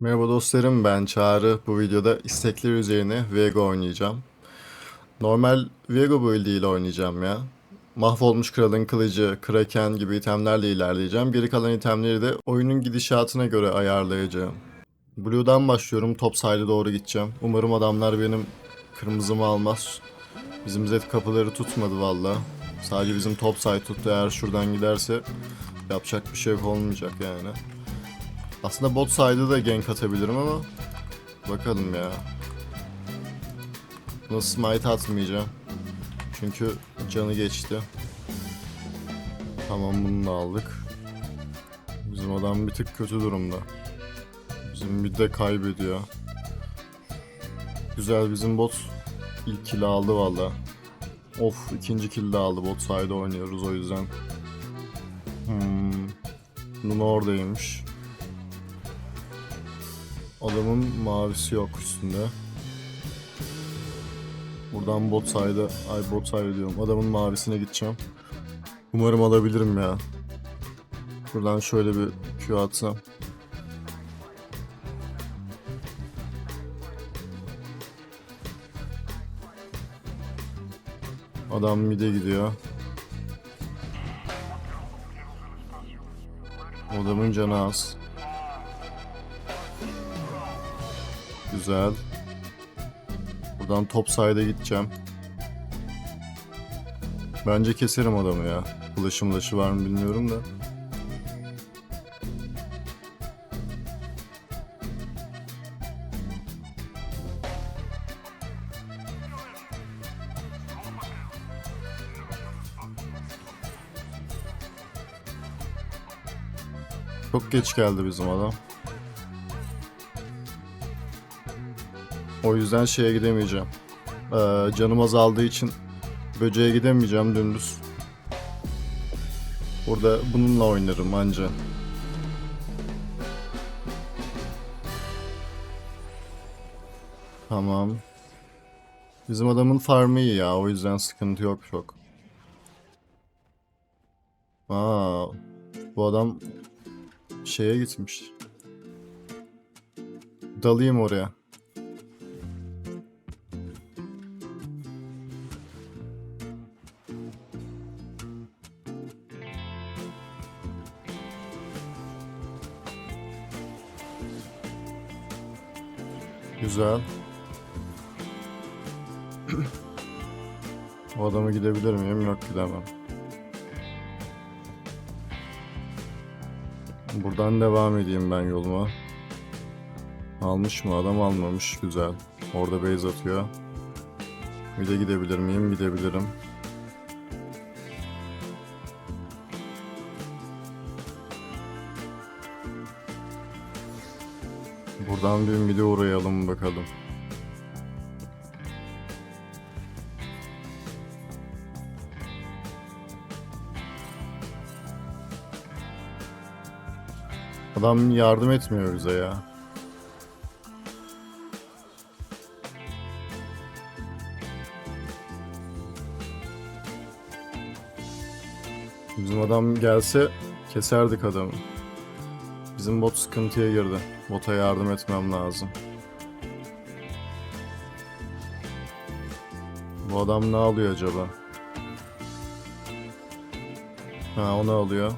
Merhaba dostlarım ben Çağrı. Bu videoda istekler üzerine Viego oynayacağım. Normal Viego build ile oynayacağım ya. Mahvolmuş kralın kılıcı, kraken gibi itemlerle ilerleyeceğim. Geri kalan itemleri de oyunun gidişatına göre ayarlayacağım. Blue'dan başlıyorum. Top side'e doğru gideceğim. Umarım adamlar benim kırmızımı almaz. Bizim Z kapıları tutmadı valla. Sadece bizim top side tuttu. Eğer şuradan giderse yapacak bir şey olmayacak yani. Aslında bot side'ı da gank atabilirim ama bakalım ya. Buna smite atmayacağım. Çünkü canı geçti. Tamam bunu da aldık. Bizim adam bir tık kötü durumda. Bizim bir de kaybediyor. Güzel bizim bot ilk kill'i aldı valla. Of ikinci kill de aldı bot side oynuyoruz o yüzden. Hmm. Bunun oradaymış. Adamın mavisi yok üstünde. Buradan bot side'a, ay bot side diyorum. Adamın mavisine gideceğim. Umarım alabilirim ya. Buradan şöyle bir Q atsam. Adam mid'e gidiyor. Adamın canı az. Güzel. Buradan top side'e gideceğim. Bence keserim adamı ya. Flash'ım flash'ı var mı bilmiyorum da. Çok geç geldi bizim adam. O yüzden şeye gidemeyeceğim. Ee, canım azaldığı için böceğe gidemeyeceğim dümdüz. Burada bununla oynarım anca. Tamam. Bizim adamın farmı iyi ya o yüzden sıkıntı yok çok. Aa, bu adam şeye gitmiş. Dalayım oraya. Güzel. o adama gidebilir miyim? Yok gidemem. Buradan devam edeyim ben yoluma. Almış mı? Adam almamış. Güzel. Orada base atıyor. Bir de gidebilir miyim? Gidebilirim. Buradan bir mide uğrayalım bakalım. Adam yardım etmiyor bize ya. Bizim adam gelse keserdik adamı. Bizim bot sıkıntıya girdi. Bota yardım etmem lazım. Bu adam ne alıyor acaba? Ha onu alıyor.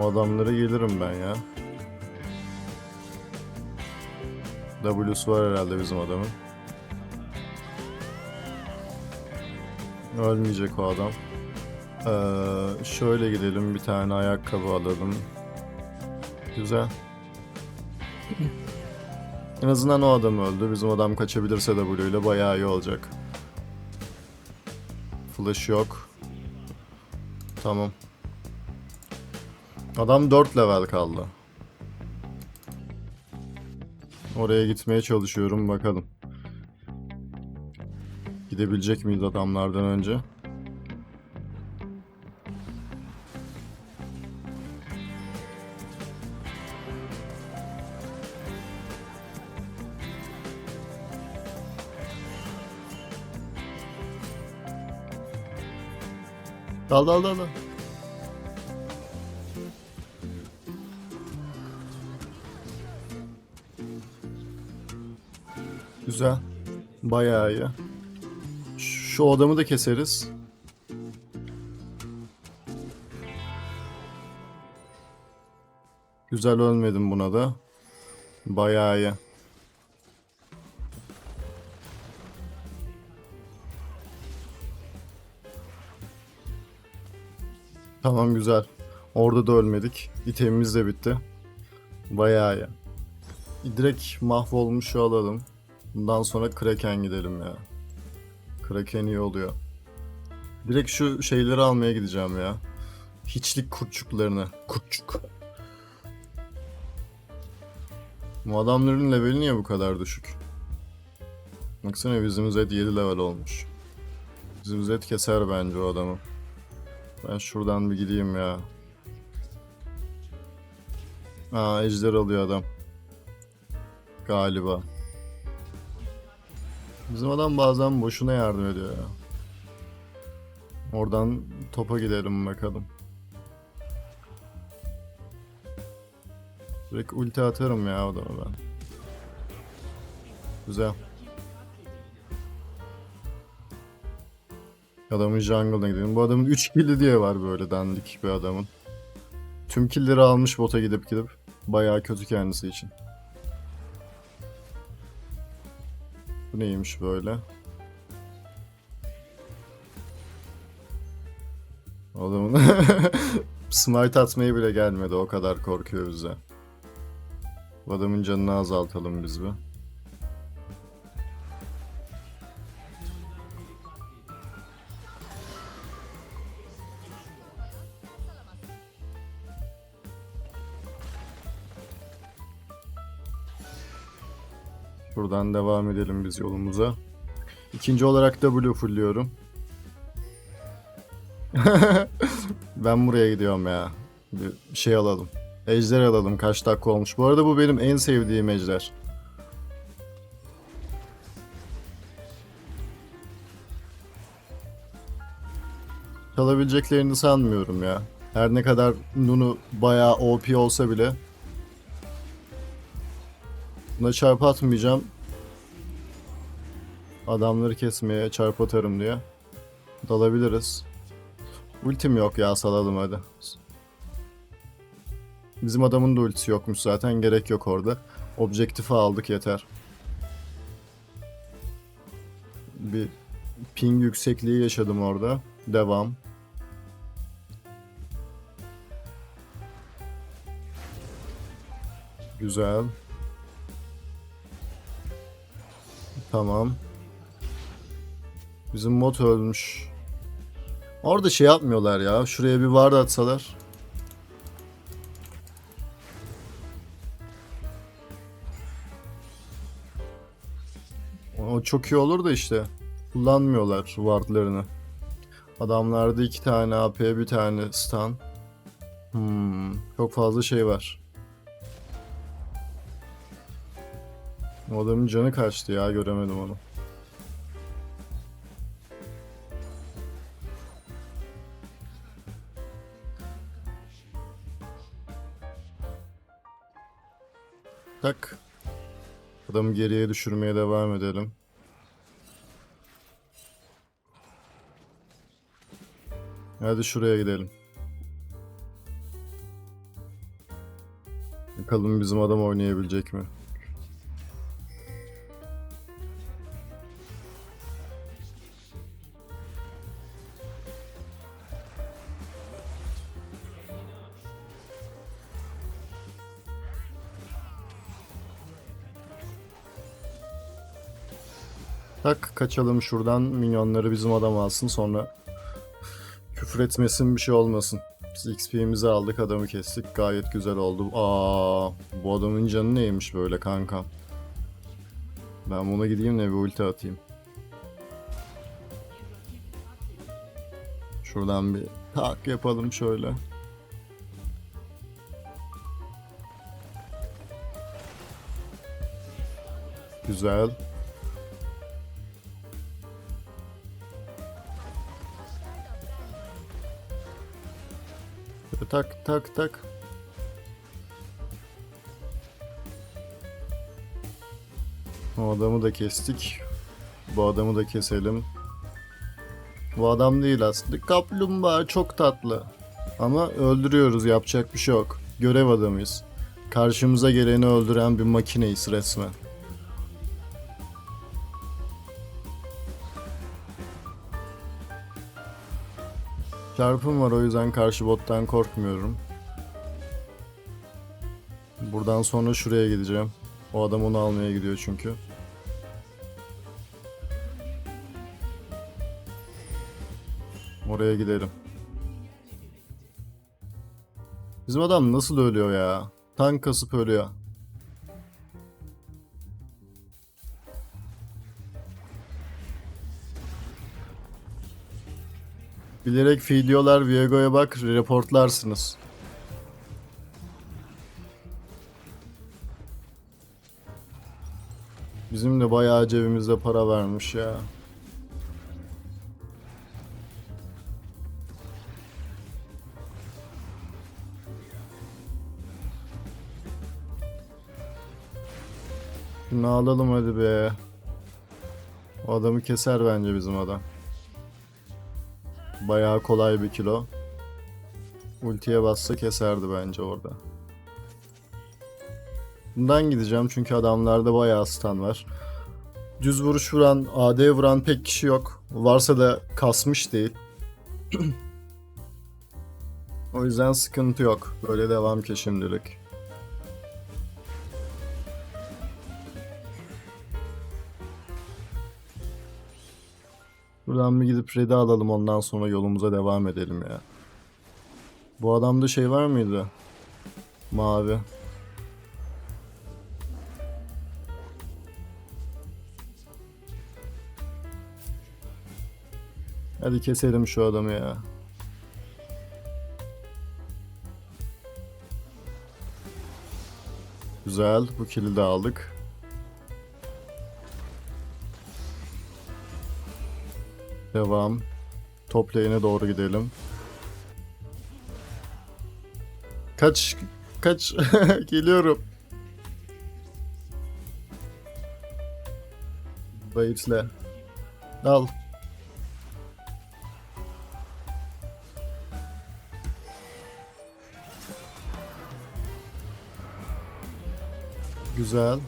O adamlara gelirim ben ya. W'su var herhalde bizim adamın. Ölmeyecek o adam. Ee, şöyle gidelim bir tane ayakkabı alalım. Güzel. En azından o adam öldü. Bizim adam kaçabilirse W ile bayağı iyi olacak. Flash yok. Tamam. Adam 4 level kaldı. Oraya gitmeye çalışıyorum bakalım. Gidebilecek miyiz adamlardan önce? Dal dal dal dal. Güzel. Bayağı iyi. Şu adamı da keseriz. Güzel ölmedim buna da. Bayağı iyi. Tamam güzel. Orada da ölmedik. İtemimiz de bitti. Bayağı iyi. Direkt mahvolmuşu alalım. Bundan sonra Kraken gidelim ya. Kraken iyi oluyor. Direkt şu şeyleri almaya gideceğim ya. Hiçlik kurtçuklarını. Kurtçuk. Bu adamların leveli niye bu kadar düşük? Baksana bizim Zed 7 level olmuş. Bizim Zed keser bence o adamı. Ben şuradan bir gideyim ya. Aa ejder alıyor adam. Galiba. Bizim adam bazen boşuna yardım ediyor ya. Oradan topa gidelim bakalım. Direkt ulti atarım ya adama ben. Güzel. Adamın jungle'ına gidelim. Bu adamın 3 kill'i diye var böyle dandik bir adamın. Tüm kill'leri almış bota gidip gidip. Bayağı kötü kendisi için. Bu neymiş böyle? Adamın smite atmayı bile gelmedi. O kadar korkuyor bize. Bu adamın canını azaltalım biz bir. Buradan devam edelim biz yolumuza. İkinci olarak W fullliyorum. ben buraya gidiyorum ya. Bir şey alalım. Ejder alalım. Kaç dakika olmuş. Bu arada bu benim en sevdiğim ejder. Çalabileceklerini sanmıyorum ya. Her ne kadar Nunu bayağı OP olsa bile Buna çarp atmayacağım. Adamları kesmeye çarp atarım diye. Dalabiliriz. Ultim yok ya salalım hadi. Bizim adamın da ultisi yokmuş zaten gerek yok orada. Objektifi aldık yeter. Bir ping yüksekliği yaşadım orada. Devam. Güzel. Tamam. Bizim mod ölmüş. Orada şey yapmıyorlar ya. Şuraya bir ward atsalar. O çok iyi olur da işte. Kullanmıyorlar wardlarını. Adamlarda iki tane AP, bir tane stun. Hmm, çok fazla şey var. O adamın canı kaçtı ya göremedim onu. Tak. Adamı geriye düşürmeye devam edelim. Hadi şuraya gidelim. Bakalım bizim adam oynayabilecek mi? Kaçalım şuradan minyonları bizim adam alsın sonra küfür etmesin bir şey olmasın. Biz XP'mizi aldık adamı kestik gayet güzel oldu. Aa bu adamın canı neymiş böyle kanka. Ben buna gideyim de bir ulti atayım. Şuradan bir tak yapalım şöyle. Güzel. Tak tak tak. O adamı da kestik. Bu adamı da keselim. Bu adam değil aslında. Kaplumbağa çok tatlı. Ama öldürüyoruz yapacak bir şey yok. Görev adamıyız. Karşımıza geleni öldüren bir makineyiz resmen. Çarpım var o yüzden karşı bottan korkmuyorum. Buradan sonra şuraya gideceğim. O adam onu almaya gidiyor çünkü. Oraya gidelim. Bizim adam nasıl ölüyor ya? Tank kasıp ölüyor. Bilerek videolar Viego'ya bak, reportlarsınız. Bizim de bayağı cebimizde para vermiş ya. Şunu alalım hadi be. O adamı keser bence bizim adam. Bayağı kolay bir kilo. Ultiye bassa keserdi bence orada. Bundan gideceğim çünkü adamlarda bayağı stun var. Düz vuruş vuran, AD vuran pek kişi yok. Varsa da kasmış değil. o yüzden sıkıntı yok. Böyle devam ki şimdilik. Buradan bir gidip red'i alalım ondan sonra yolumuza devam edelim ya. Bu adamda şey var mıydı? Mavi. Hadi keselim şu adamı ya. Güzel. Bu kili de aldık. Devam. Top lane'e doğru gidelim. Kaç kaç geliyorum. Baitle. Al. Güzel.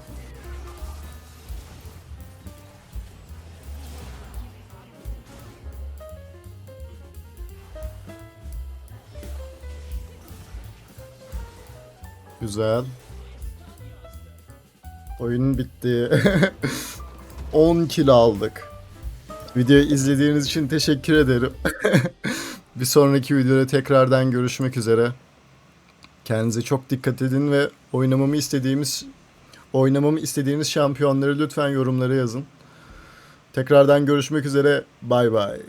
Güzel. Oyun bitti. 10 kilo aldık. Videoyu izlediğiniz için teşekkür ederim. Bir sonraki videoda tekrardan görüşmek üzere. Kendinize çok dikkat edin ve oynamamı istediğimiz oynamamı istediğiniz şampiyonları lütfen yorumlara yazın. Tekrardan görüşmek üzere. Bay bay.